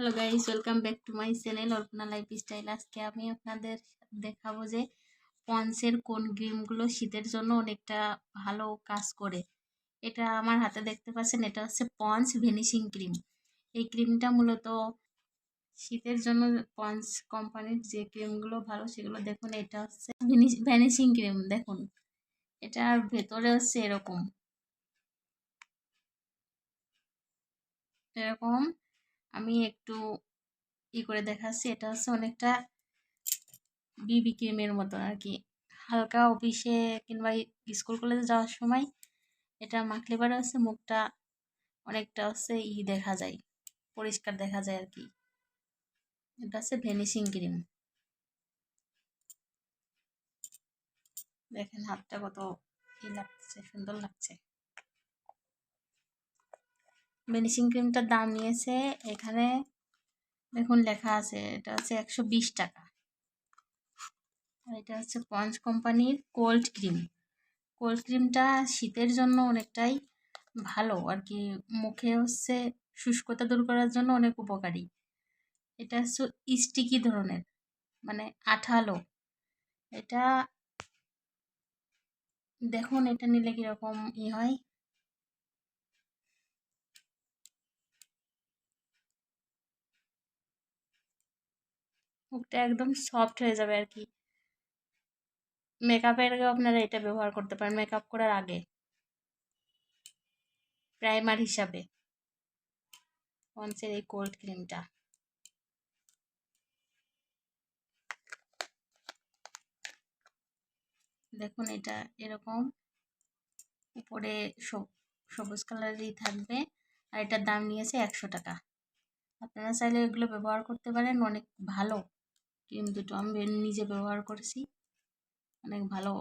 Hello guys welcome back to my channel Alpana lifestyle আজকে আমি আপনাদের দেখাবো যে পন্সের কোন ক্রিমগুলো শীতের জন্য অনেকটা ভালো কাজ করে। এটা আমার হাতে দেখতে পাচ্ছেন, এটা হচ্ছে পন্স ভেনিশিং ক্রিম। এই ক্রিমটা মূলত শীতের জন্য পন্স কোম্পানির যে ক্রিমগুলো ভালো সেগুলো দেখুন, এটা হচ্ছে ভ্যানিশিং ক্রিম দেখুন। এটার ভেতরে হচ্ছে এরকম। এরকম। আমি একটু ই করে দেখাচ্ছি। এটা হচ্ছে অনেকটা বিবি ক্রিমের মতো আর কি হালকা অফিসে কিংবা স্কুল কলেজে যাওয়ার সময় এটা মাখলে পরে হচ্ছে মুখটা অনেকটা হচ্ছে ই দেখা যায়, পরিষ্কার দেখা যায় আর কি এটা হচ্ছে ভেনিশিং ক্রিম দেখেন হাতটা কত ই লাগছে, সুন্দর লাগছে। ভেনিশিং ক্রিমটার দাম নিয়েছে এখানে দেখুন লেখা আছে, এটা হচ্ছে একশো বিশ টাকা। আর এটা হচ্ছে পঞ্চ কোম্পানির কোল্ড ক্রিম। কোল্ড ক্রিমটা শীতের জন্য অনেকটাই ভালো, আর কি মুখে হচ্ছে শুষ্কতা দূর করার জন্য অনেক উপকারী। এটা হচ্ছে স্টিকি ধরনের মানে আঠালো। এটা দেখুন, এটা নিলে কীরকম ই হয়? মুখটা একদম সফট হয়ে যাবে আর কি। মেকআপের আগেও আপনারা এটা ব্যবহার করতে পারেন মেকআপ করার আগে। প্রাইমার হিসাবে। পন্সের এই কোল্ড ক্রিমটা দেখুন এটা এরকম। উপরে সবুজ কালারেরই থাকবে। আর এটার দাম নিয়েছে একশো টাকা। আপনারা চাইলে এগুলো ব্যবহার করতে পারেন, অনেক ভালো। ক্রিম দুটো আমি নিজে ব্যবহার করেছি। অনেক ভালো